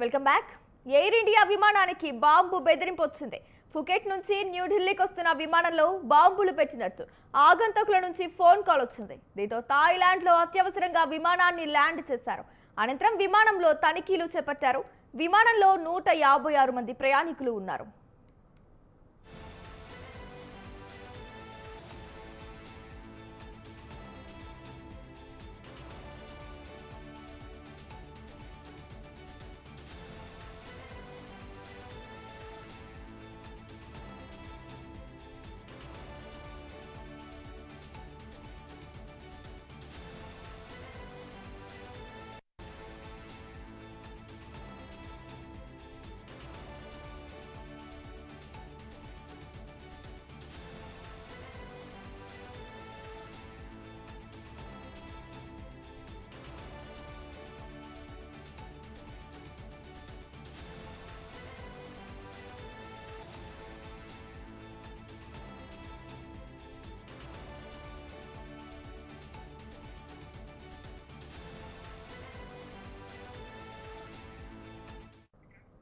Welcome back. Air India విమానానికి bomb బెదిరింపు వచ్చింది ఫుకెట్ నుంచి న్యూఢిల్లీకి వస్తున్న విమానంలో బాంబులు పెట్టినట్టు ఆగంతకుల నుంచి ఫోన్ కాల్ వచ్చింది. దీంతో థాయిలాండ్లో అత్యవసరంగా విమానాన్ని ల్యాండ్ చేశారు. అనంతరం విమానంలో తనిఖీలు చేపట్టారు. విమానంలో నూట యాభై ఆరు మంది ప్రయాణికులు ఉన్నారు.